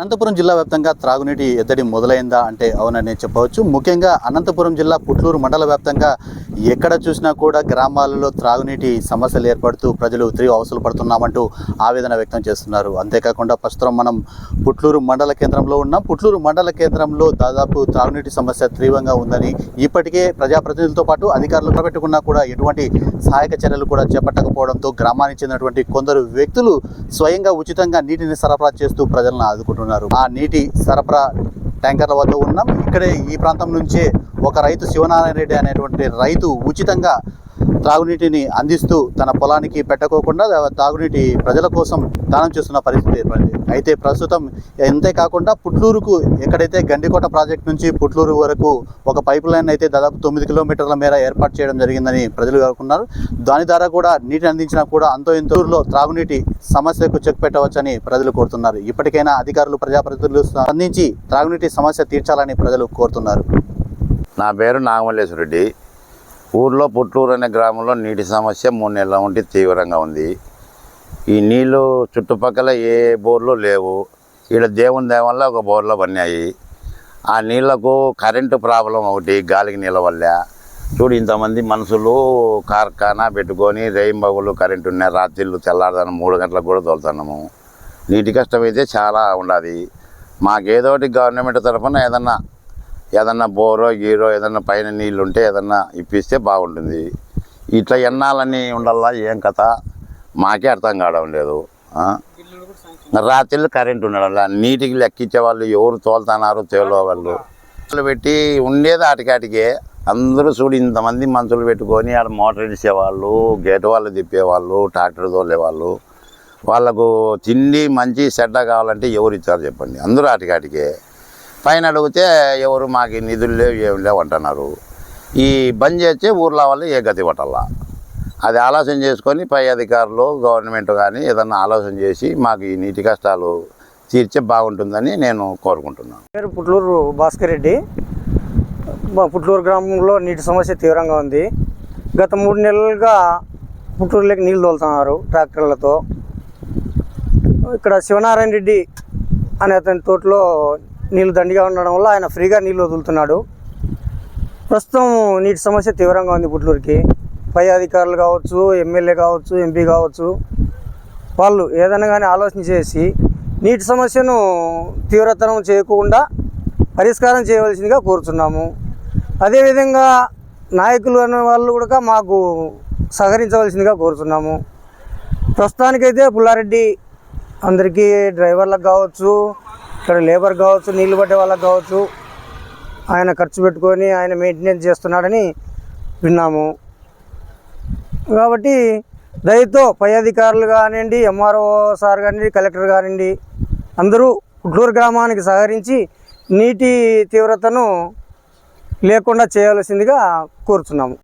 అనంతపురం జిల్లా వ్యాప్తంగా త్రాగునీటి ఎద్దడి మొదలైందా అంటే అవునని చెప్పవచ్చు. ముఖ్యంగా అనంతపురం జిల్లా పుట్లూరు మండల వ్యాప్తంగా ఎక్కడ చూసినా కూడా గ్రామాలలో త్రాగునీటి సమస్యలు ఏర్పడుతూ ప్రజలు తీవ్ర అవసరం పడుతున్నామంటూ ఆవేదన వ్యక్తం చేస్తున్నారు. అంతేకాకుండా ప్రస్తుతం మనం పుట్లూరు మండల కేంద్రంలో ఉన్నాం. పుట్లూరు మండల కేంద్రంలో దాదాపు త్రాగునీటి సమస్య తీవ్రంగా ఉందని ఇప్పటికే ప్రజాప్రతినిధులతో పాటు అధికారులు నిలబెట్టుకున్నా కూడా ఎటువంటి సహాయక చర్యలు కూడా చేపట్టకపోవడంతో గ్రామానికి చెందినటువంటి కొందరు వ్యక్తులు స్వయంగా ఉచితంగా నీటిని సరఫరా చేస్తూ ప్రజలను ఆదుకుంటున్నారు. ఆ నీటి సరఫరా ట్యాంకర్ల వద్ద ఉన్నాం. ఇక్కడే ఈ ప్రాంతం నుంచే ఒక రైతు శివనారాయణ రెడ్డి అనేటువంటి రైతు ఉచితంగా త్రాగునీటిని అందిస్తూ తన పొలానికి పెట్టకోకుండా తాగునీటి ప్రజల కోసం దానం చేస్తున్న పరిస్థితి ఏర్పడింది. అయితే ప్రస్తుతం అంతేకాకుండా పుట్లూరుకు ఎక్కడైతే గండికోట ప్రాజెక్ట్ నుంచి పుట్లూరు వరకు ఒక పైప్ లైన్ అయితే దాదాపు తొమ్మిది కిలోమీటర్ల మేర ఏర్పాటు చేయడం జరిగిందని ప్రజలు పేర్కొన్నారు దాని ద్వారా కూడా నీటిని అందించినా కూడా అంతో ఇంతో త్రాగునీటి సమస్యకు చెక్ పెట్టవచ్చని ప్రజలు కోరుతున్నారు. ఇప్పటికైనా అధికారులు ప్రజాప్రతినిధులు స్పందించి త్రాగునీటి సమస్య తీర్చాలని ప్రజలు కోరుతున్నారు. నా పేరు నాగమల్లేశ్వరరెడ్డి ఊర్లో పుట్టూరు అనే గ్రామంలో నీటి సమస్య మూడు నెలల ఉంటే తీవ్రంగా ఉంది. ఈ నీళ్ళు చుట్టుపక్కల ఏ బోర్లు లేవు. ఇక్కడ దేవుని దయ ఒక బోర్లో పడినాయి. ఆ నీళ్ళకు కరెంటు ప్రాబ్లం ఒకటి గాలికి నీళ్ళ వల్ల చూడు ఇంతమంది మనుషులు కార్ఖానా పెట్టుకొని రేయింబగులు కరెంటు ఉన్నాయి. రాత్రిళ్ళు తెల్లారుదాను మూడు గంటలకు కూడా తోలుతున్నాము. నీటి కష్టం అయితే చాలా ఉండదు. మాకేదోటి గవర్నమెంట్ తరఫున ఏదన్నా ఏదన్నా బోరో గీరో ఏదన్నా పైన నీళ్ళు ఉంటే ఏదన్నా ఇప్పిస్తే బాగుంటుంది. ఇట్లా ఎన్నాలని ఉండాలా? ఏం కథ? మాకే అర్థం కావడం లేదు. రాత్రిలో కరెంటు కరెంట్ ఉండడం నీటికి లెక్కించే వాళ్ళు ఎవరు తోలుతున్నారు తేలో వాళ్ళు. వాళ్ళు పెట్టి ఉండేది ఆటికాటికే. అందరూ చూడు ఇంతమంది మనుషులు పెట్టుకొని ఆడ మోటార్ ఇచ్చేవాళ్ళు గేట్ వాళ్ళు తిప్పేవాళ్ళు ట్రాక్టర్ తోలేవాళ్ళు. వాళ్ళకు తిండి మంచి సెడ్డ కావాలంటే ఎవరు ఇచ్చారు చెప్పండి? అందరూ ఆటికాటికే. పైన అడిగితే ఎవరు మాకు నిధులు లేవు ఏం లేవు అంటున్నారు. ఈ బంద్ చేస్తే ఊర్లో వాళ్ళు ఏ గతి పట్టాల. అది ఆలోచన చేసుకొని పై అధికారులు గవర్నమెంట్ కానీ ఏదన్నా ఆలోచన చేసి మాకు ఈ నీటి కష్టాలు తీర్చే బాగుంటుందని నేను కోరుకుంటున్నాను. పేరు పుట్లూరు భాస్కర్ రెడ్డి. మా పుట్లూరు గ్రామంలో నీటి సమస్య తీవ్రంగా ఉంది. గత మూడు నెలలుగా పుట్లూరులోకి నీళ్ళు తోలుతున్నారు ట్రాక్టర్లతో. ఇక్కడ శివనారాయణ రెడ్డి అనే అతని తోటలో నీళ్ళు దండిగా ఉండడం వల్ల ఆయన ఫ్రీగా నీళ్ళు వదులుతున్నాడు. ప్రస్తుతం నీటి సమస్య తీవ్రంగా ఉంది పుట్లూరుకి. పై అధికారులు కావచ్చు ఎమ్మెల్యే కావచ్చు ఎంపీ కావచ్చు వాళ్ళు ఏదైనా కానీ ఆలోచన చేసి నీటి సమస్యను తీవ్రతరం చేయకుండా పరిష్కారం చేయవలసిందిగా కోరుతున్నాము. అదేవిధంగా నాయకులు అనే వాళ్ళు కూడా మాకు సహకరించవలసిందిగా కోరుతున్నాము. ప్రస్తుతానికైతే పుల్లారెడ్డి అందరికీ డ్రైవర్లకు కావచ్చు ఇక్కడ లేబర్ కావచ్చు నీళ్ళు పట్టే వాళ్ళకి కావచ్చు ఆయన ఖర్చు పెట్టుకొని ఆయన మెయింటెనెన్స్ చేస్తున్నాడని విన్నాము. కాబట్టి దయతో పై అధికారులు కానివ్వండి ఎంఆర్ఓ సార్ కానివ్వండి కలెక్టర్ కానివ్వండి అందరూ గుడ్లూరు గ్రామానికి సహకరించి నీటి తీవ్రతను లేకుండా చేయవలసిందిగా కోరుతున్నాము